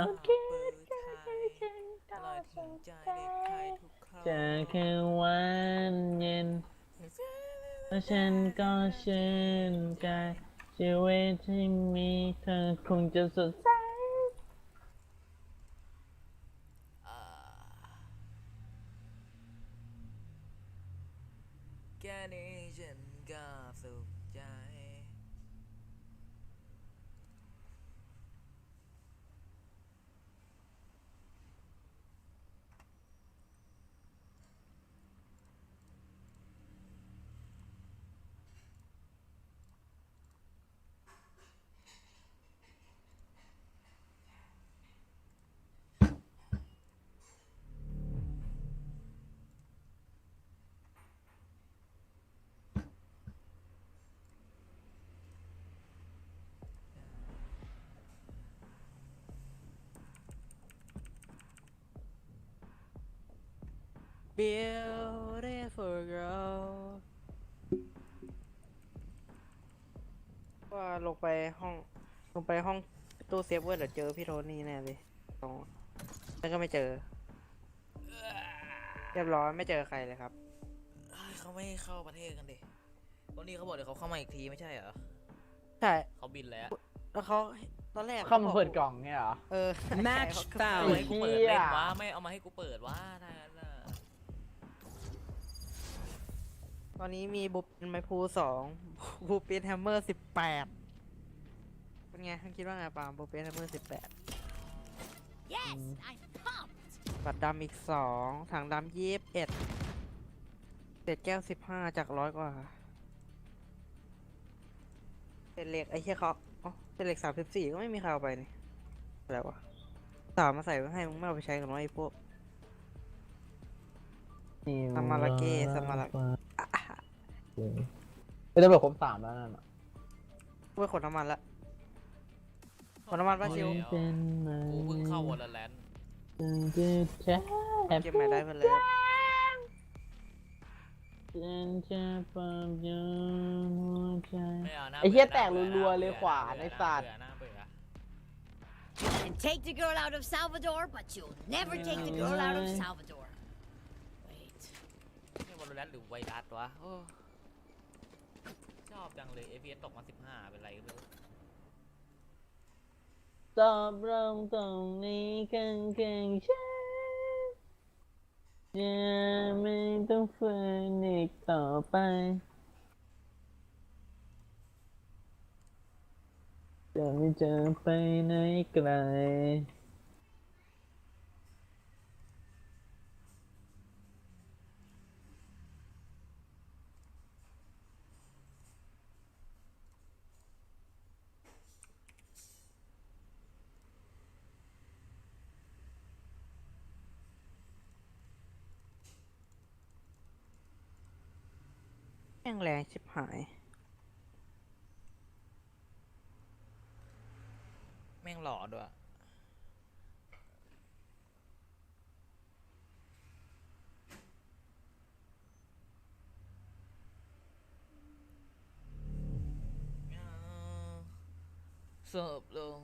นองเปิดไทยอร่อยถึงใจเด็กไทยทุกคนเจอคือวันเย็นเพราะฉันก็ชื่นใจชีวิตที่มีเธอคงจะสดใสแค่นี้ฉันก็สุขใจ Beautiful girl ว่าลงไปห้อง ลงไปห้องตู้เซฟเวอร์เดี๋ยวเจอพี่โทนี่แน่เลยตรงแล้วก็ไม่เจอ เรียบร้อยไม่เจอใครเลยครับเอ้ยเขาไม่ให้เข้าประเทศกันดิวันนี้เขาบอกเดี๋ยวเขาเข้ามาอีกทีไม่ใช่เหรอ ใช่ เขาบินแล้ว แล้วเขาตอนแรกเข้ามาบอกเปิดกล่องเนี่ยเหรอ เออ Match ใช่เอาเขามาให้กูเปิดเหี้ยเล่นวะไม่เอามาให้กูเปิดวะถ้างั้น ตอนนี้มีบุปเป็นไมพูสองบุปเป็นแฮมเมอร์สิบแปดเป็นไงคุณคิดว่าไงปาล์มบุปเป็นแฮมเมอร์สิบแปด Yes, I'm pumped. บัตรดำอีกสองถังดำยี่สิบเอ็ดเศษแก้วสิบห้าจากร้อยกว่าเศษเหล็กไอ้เหี้ยเขาอ๋อเศษเหล็กสามสิบสี่ก็ไม่มีใครเอาไปนี่อะไรวะสามมาใส่ไว้ให้มึงไม่เอาไปใช้กันวะไอ้พวก สมาราเกสมารา ไม่ได้บอกครบสามแล้วนั่นอะเว้ยขนน้ำมันละขอน้ำมันปะชิวเป็นไหมกูเพิ่งเข้าวอลแลนด์จะแช่เก็บใหม่ได้มาเลยฉันจะปลอบโยนหัวใจไม่เอานะไอ้เหี้ยบื่แตกบื่รัวๆเลยบื่ขวานบื่ไอ้สัตว์น่าเบื่อ And take the girl out of Salvador, but you'll never take the girl out of Salvador. Wait. นี่วอลแลนด์หรือไวรัสวะโอ้ชอบจังเลย FPS ตกมา15เป็นไรก็ไม่รู้ตอบลงตรงนี้ข้างข้างฉันอย่าไม่ต้องฝืนอีกต่อไป จะไม่เจอไปไหนไกล งแรงชิบหาย แม่งหล่อด้วยเสิร์ฟลง